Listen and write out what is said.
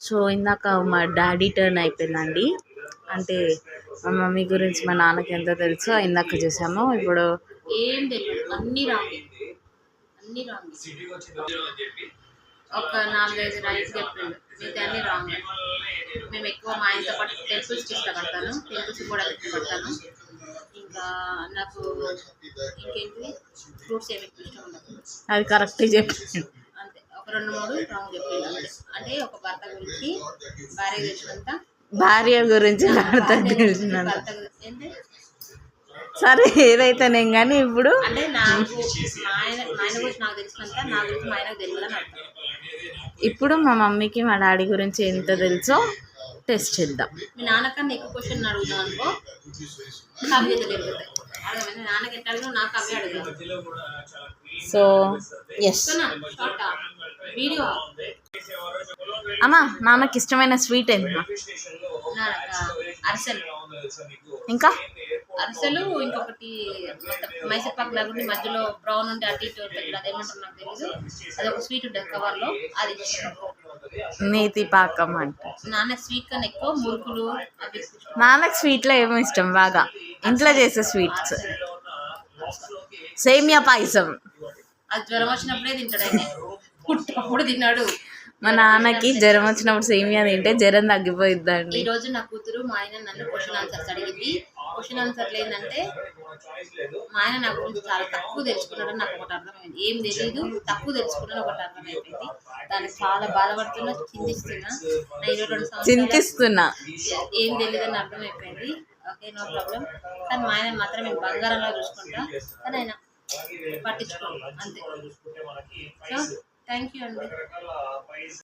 So ఇందాక మా daddy turn అయిపోయిందండి. అంటే మా మమ్మీ గురించి మా నాన్నకి ఎంత తెలుసో ఇందాక చూసాము. ఇప్పుడు ఏం తెలియదు అన్ని రాంగ్ అన్ని రాంగ్ ఒక నాలుగైదు రైట్ చెప్పిండు. మిగతా అన్ని రాంగ్ మేము ఎక్కువ మా ఆయనతో పాటు టెంపుల్స్కి ఇష్టపడతాను టెంపుల్స్ కూడా ఇష్టపడతాను ఇంకా నాకు ఇంకేంటి? ఫ్రూట్స్ ఏమి ఇష్టం ఉండదు. అది కరెక్ట్ చెప్పి రెండు మూడు రాంగ్ చెప్పిండు అంటే ఒక భర్త గురించి భార్య తెలిసినంత భార్య గురించి భర్త తెలిసినంత సరే ఏదైతేనేం కానీ ఇప్పుడు అంటే నాకు మా ఆయన మా ఆయన గురించి నాకు తెలిసినంత నా గురించి మా ఆయనకు తెలియదని అర్థం. ఇప్పుడు మా మమ్మీకి మా డాడీ గురించి ఎంత తెలుసో టెస్ట్ చేద్దాం. మీ నాన్నకన్నా ఎక్కువ క్వశ్చన్ అడుగుదాం అనుకో నాన్నకి ఎట్లా నాకు అవే అడుగుతాను సో ఎస్ షార్ట్ వీడియో. అమ్మా నాన్నకి ఇష్టమైన స్వీట్ ఏంటి అరిసెలు. ఇంకా? అరిసెలు ఇంకొకటి మొత్తం మైసూర్ పాక్ లాగా ఉండి మధ్యలో బ్రౌన్ ఉంటే అటు ఇటు ఉంటుంది అదేమంటారు నాకు తెలియదు అది ఒక స్వీట్ ఉంటుంది కవర్లో. అది. నేతి పాకం అంట నాన్న స్వీట్ కన్నా ఎక్కువ మురుకులు. నాన్నకి స్వీట్లో ఏమో ఇష్టం బాగా. ఇంట్లో చేసే స్వీట్స్. సేమియా పాయసం. అది జ్వరం వచ్చినప్పుడే తింటాడు పుట్టినప్పుడు తిన్నాడు. మా నాన్నకి జ్వరం వచ్చినప్పుడు సేమియా తింటే జ్వరం తగ్గిపోయిద్దండి. ఈ రోజు నా కూతురు మా ఆయన నన్ను క్వశ్చన్ ఆన్సర్స్ అడిగింది. క్వశ్చన్ ఆన్సర్లు ఏంటంటే మా ఆయన నా గురించి చాలా తక్కువ తెలుసుకున్నాడు నాకు ఒకటి అర్థమైంది. ఏం తెలియదు తక్కువ తెలుసుకున్నాడు ఒకటి అర్థమైపోయింది. దానికి చాలా బాధపడుతున్నా చింతిస్తున్నా. నా ఇరవై రెండు చింతిస్తున్నా. ఏం తెలియదు అని అర్థమైపోయింది. Okay no problem. కానీ మా ఆయన మాత్రం నేను బంగారంలో చూసుకుంటా. కానీ ఆయన పట్టించుకోండి అంతే. So థ్యాంక్ యూ అండి